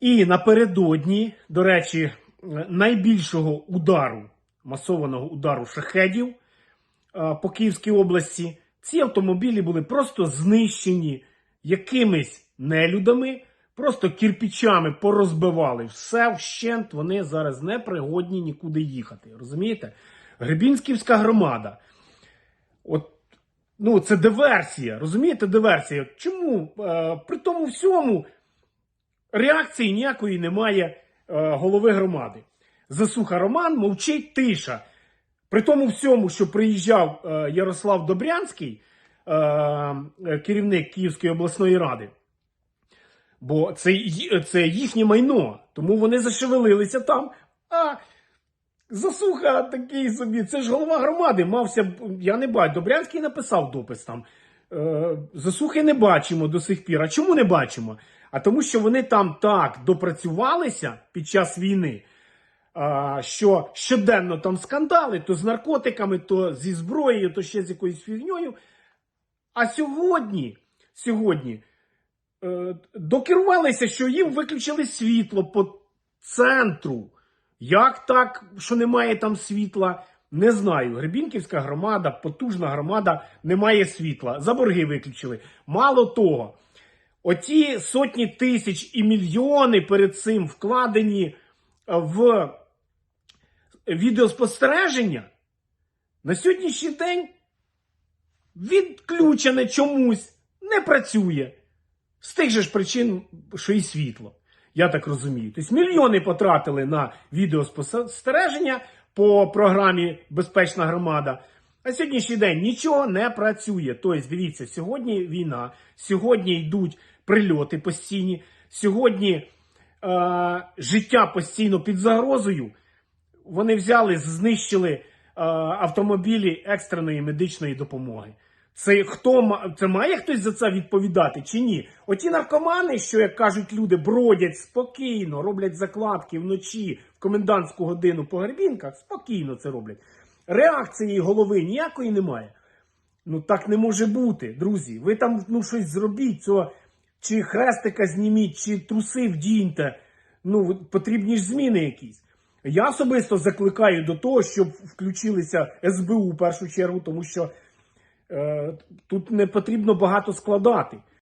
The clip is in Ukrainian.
І напередодні, до речі, е, найбільшого удару, масованого удару шахедів е, по Київській області, ці автомобілі були просто знищені якимись нелюдами, просто кірпічами порозбивали все вщент. Вони зараз не пригодні нікуди їхати. Розумієте? Гребінськівська громада. От ну, це диверсія. Розумієте, диверсія. Чому е, при тому всьому реакції ніякої немає е, голови громади? Засуха Роман мовчить тиша. При тому всьому, що приїжджав е, Ярослав Добрянський, е, е, керівник Київської обласної ради, бо це, це їхнє майно, тому вони зашевелилися там. А Засуха такий собі, це ж голова громади. Мався, я не бачу. Добрянський написав допис там. Е, засухи не бачимо до сих пір. А чому не бачимо? А тому, що вони там так допрацювалися під час війни, що щоденно там скандали, то з наркотиками, то зі зброєю, то ще з якоюсь фігньою. А сьогодні, сьогодні е, докерувалися, що їм виключили світло по центру. Як так, що немає там світла? Не знаю. Гребінківська громада, потужна громада, немає світла. За борги виключили. Мало того, оті сотні тисяч і мільйони перед цим вкладені е, в відеоспостереження на сьогоднішній день відключене чомусь, не працює. З тих же ж причин, що і світло. Я так розумію. Тобто мільйони потратили на відеоспостереження по програмі Безпечна громада. А сьогоднішній день нічого не працює. Тобто, дивіться, сьогодні війна, сьогодні йдуть прильоти постійні, сьогодні е, життя постійно під загрозою. Вони взяли, знищили е, автомобілі екстреної медичної допомоги. Це хто це має хтось за це відповідати чи ні? Оті наркомани, що як кажуть люди, бродять спокійно, роблять закладки вночі в комендантську годину по гребінках, спокійно це роблять. Реакції голови ніякої немає. Ну так не може бути, друзі. Ви там ну щось зробіть, цього, чи хрестика зніміть, чи труси вдіньте. Ну потрібні ж зміни якісь. Я особисто закликаю до того, щоб включилися СБУ в першу чергу, тому що е, тут не потрібно багато складати.